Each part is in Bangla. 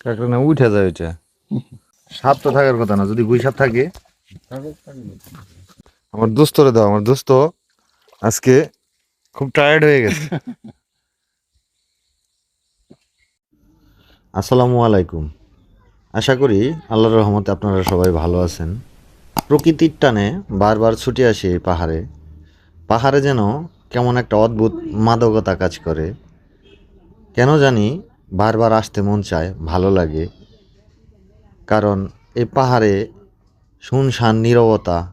কাঁকড়া না উঠে যায় ওইটা। সাপ তো থাকার কথা না, যদি গুই সাপ থাকে। আমার দাও, আমার দোস্ত আজকে খুব টায়ার্ড হয়ে গেছে। আসসালামু আলাইকুম। আশা করি আল্লাহর রহমতে আপনারা সবাই ভালো আছেন। প্রকৃতির টানে বারবার ছুটে আসি এই পাহাড়ে। পাহাড়ে যেন কেমন একটা অদ্ভুত মাদকতা কাজ করে। কেন জানি বারবার আসতে মন চায়, ভালো লাগে। কারণ এই পাহাড়ে শুনশান, নীরবতা,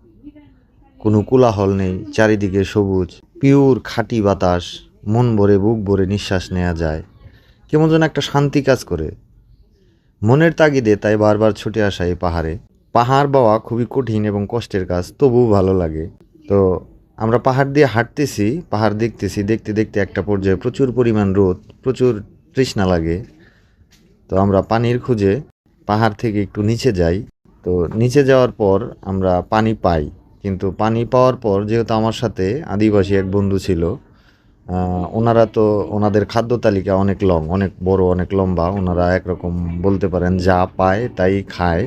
কোনো কোলাহল নেই, চারিদিকে সবুজ, পিওর খাঁটি বাতাস, মন ভরে, বুক ভরে নিঃশ্বাস নেওয়া যায়। কেমন যেন একটা শান্তি কাজ করে। মনের তাগিদে তাই বারবার ছুটে আসা এই পাহাড়ে। পাহাড় বাওয়া খুবই কঠিন এবং কষ্টের কাজ, তবুও ভালো লাগে। তো আমরা পাহাড় দিয়ে হাঁটতেছি, পাহাড় দেখতেছি, দেখতে দেখতে একটা পর্যায়ে প্রচুর পরিমাণ রোদ, প্রচুর তৃষ্ণা লাগে। তো আমরা পানির খুঁজে পাহাড় থেকে একটু নিচে যাই। তো নিচে যাওয়ার পর আমরা পানি পাই, কিন্তু পানি পাওয়ার পর যেহেতু আমার সাথে আদিবাসী এক বন্ধু ছিল ওনারা তো ওনাদের খাদ্য তালিকা অনেক লং, অনেক বড়, অনেক লম্বা, ওনারা একরকম বলতে পারেন যা পায় তাই খায়।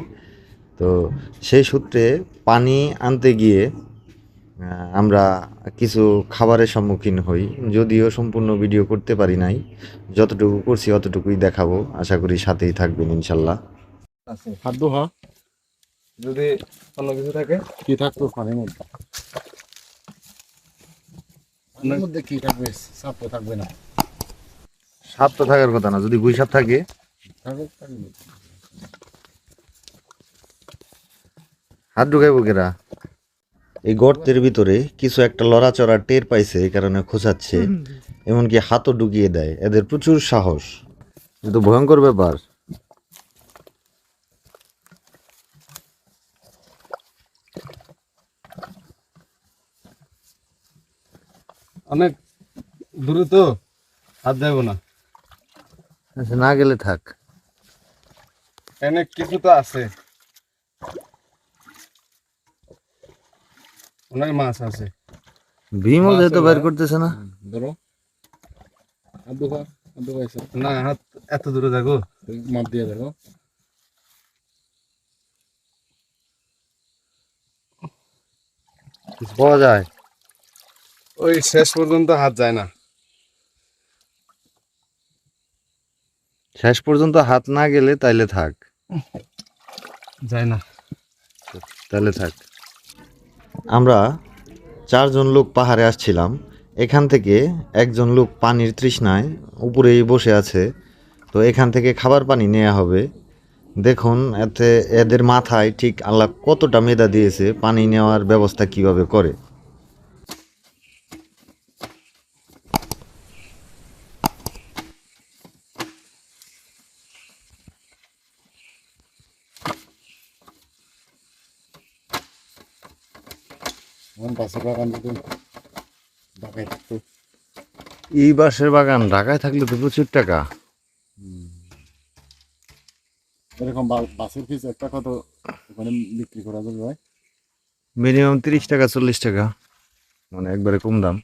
তো সেই সূত্রে পানি আনতে গিয়ে আমরা কিছু খাবারের সম্মুখীন হই। যদিও সম্পূর্ণ ভিডিও করতে পারি নাই। যতটুকু করছি অতটুকুই দেখাবো। আশা করি সাথেই থাকবেন ইনশাল্লাহ। আছে খাদ্য হ্যাঁ? যদি অন্য কিছু থাকে? কি থাকতো পানির মধ্যে? পানির মধ্যে কি থাকবে? সাপ তো থাকবে না। সাপ তো থাকার কথা না। যদি গুই সাপ থাকে? থাকবে থাকবে হাত ঢুকাইবো কেরা? এই গর্তের ভিতরে কিছু একটা লড়াচড়া টের পাইছে এই কারণে খোঁচাচ্ছে। এমনকি হাতও ঢুকিয়ে দেয়। এদের প্রচুর সাহস। কিন্তু ভয়ঙ্কর ব্যাপার। অনেক দূরে তো হাত যাব না। আচ্ছা, না গেলে থাক। অনেক কিছু তো আছে। অনেক মাছ আছে। ভীমও যেহেতু বের করতেছে না। ধরো। আব্দু খা আব্দু খাইছে না হাত এত দূরে যাব মাপ দিয়ে দেখো। পাওয়া যায়? ওই শেষ পর্যন্ত হাত যায় না। শেষ পর্যন্ত হাত না গেলে তাইলে থাক। যায় না। তাহলে থাক। আমরা চারজন লোক পাহাড়ে আসছিলাম। এখান থেকে একজন লোক পানির তৃষ্ণায় উপরেই বসে আছে। তো এখান থেকে খাবার পানি নেওয়া হবে। দেখুন, এতে এদের মাথায় ঠিক আল্লাহ কতটা মেধা দিয়েছে পানি নেওয়ার ব্যবস্থা কীভাবে করে। এখন পাশে বাগান যদি ঢাকায় থাকতো। এই বাঁশের বাগান ঢাকায় থাকলে তো প্রচুর টাকা। এরকম বাসের পিস একটা কত ওখানে বিক্রি করা যাবে ভাই? মিনিমাম তিরিশ টাকা চল্লিশ টাকা। মানে একবারে কম দাম।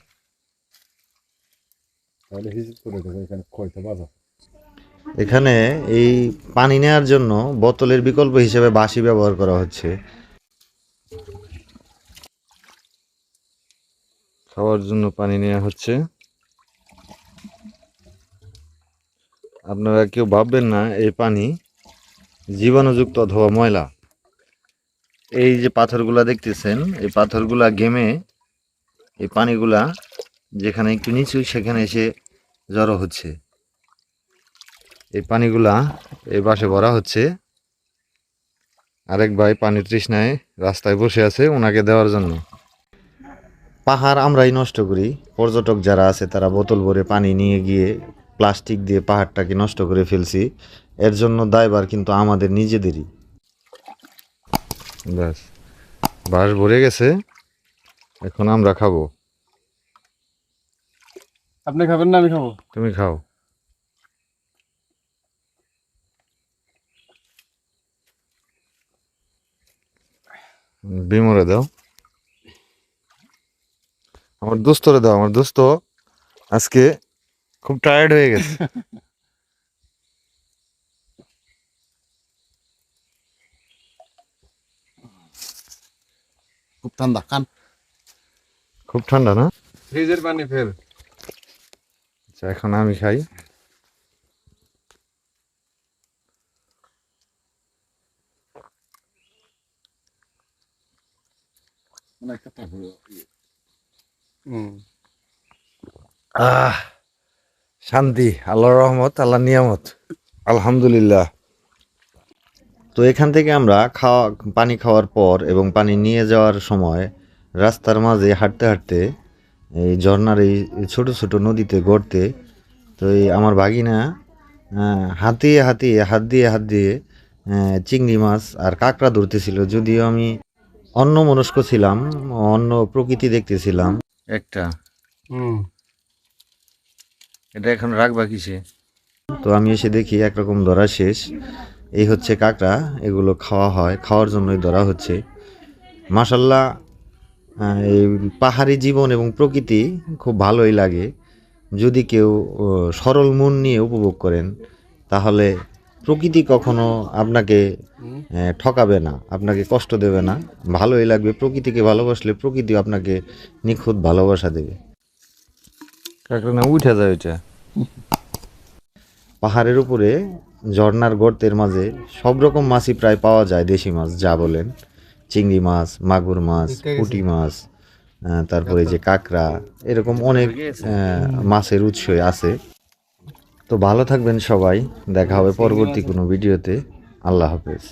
তাহলে হিসেব করে দেবো এখানে কয়টা বাজার। এখানে এই পানি নেওয়ার জন্য বোতলের বিকল্প হিসেবে বাঁশি ব্যবহার করা হচ্ছে। খাওয়ার জন্য পানি নেওয়া হচ্ছে। আপনারা কেউ ভাববেন না, এই পানি জীবাণুযুক্ত অথবা ময়লা। এই যে পাথরগুলা দেখতেছেন, এই পাথরগুলা গেমে এই পানিগুলা যেখানে একটু নিচু, সেখানে এসে জড়ো হচ্ছে। এই পানিগুলা এই বাসে ভরা হচ্ছে। আরেক ভাই পানি তৃষ্ণায় রাস্তায় বসে আছে ওনাকে দেওয়ার জন্য। পাহাড় আমরাই নষ্ট করি। পর্যটক যারা আছে তারা বোতল ভরে পানি নিয়ে গিয়ে প্লাস্টিক দিয়ে পাহাড়টাকে নষ্ট করে ফেলছি। এর জন্য দায়ভার কিন্তু আমাদের নিজেদেরই। ব্যাস বাস ভরে গেছে। এখন আমরা খাব। আপনি খাবেন না আমি খাব। তুমি খাও। বিমরে দাও। আমার দোস্তরে দাও আমার দোস্ত আজকে খুব টায়ার্ড হয়ে গেছে। খুব ঠান্ডা কান। খুব ঠান্ডা না? ফ্রিজের পানি ফের আচ্ছা এখন আমি খাই। মানে একটা তারপরে হুম আহ শান্তি আল্লাহর রহমত আল্লাহ নিয়ামত। আলহামদুলিল্লাহ। তো এখান থেকে আমরা খাওয়া পানি খাওয়ার পর এবং পানি নিয়ে যাওয়ার সময় রাস্তার মাঝে হাঁটতে হাঁটতে এই ঝর্ণার এই ছোটো ছোটো নদীতে গড়তে তো এই আমার ভাগিনা আহ, হাতিয়ে হাতিয়ে হাত দিয়ে হাত দিয়ে চিংড়ি মাছ আর কাঁকড়া ধরতেছিল। যদিও আমি অন্য মনস্ক ছিলাম অন্য প্রকৃতি দেখতেছিলাম। একটা। হুম। এটা এখন রাখবা কিসে? তো আমি এসে দেখি একরকম ধরা শেষ। এই হচ্ছে কাঁকড়া এগুলো খাওয়া হয়। খাওয়ার জন্যই ধরা হচ্ছে। মাসাল্লাহ এই পাহাড়ি জীবন এবং প্রকৃতি খুব ভালোই লাগে। যদি কেউ সরল মন নিয়ে উপভোগ করেন তাহলে প্রকৃতি কখনো আপনাকে ঠকাবে না আপনাকে কষ্ট দেবে না। ভালোই লাগবে প্রকৃতিকে ভালোবাসলে প্রকৃতি আপনাকে নিখুঁত ভালোবাসা দেবে। কাঁকড়া না উঠে যায় ওইটা। পাহাড়ের উপরে ঝর্ণার গর্তের মাঝে সব রকম মাছই প্রায় পাওয়া যায় দেশি মাছ যা বলেন। চিংড়ি মাছ মাগুর মাছ পুঁটি মাছ আহ, তারপরে যে কাঁকড়া। এরকম অনেক মাছের উৎসই আছে। তো ভালো থাকবেন সবাই দেখা হবে পরবর্তী কোনো ভিডিওতে। আল্লাহ হাফেজ।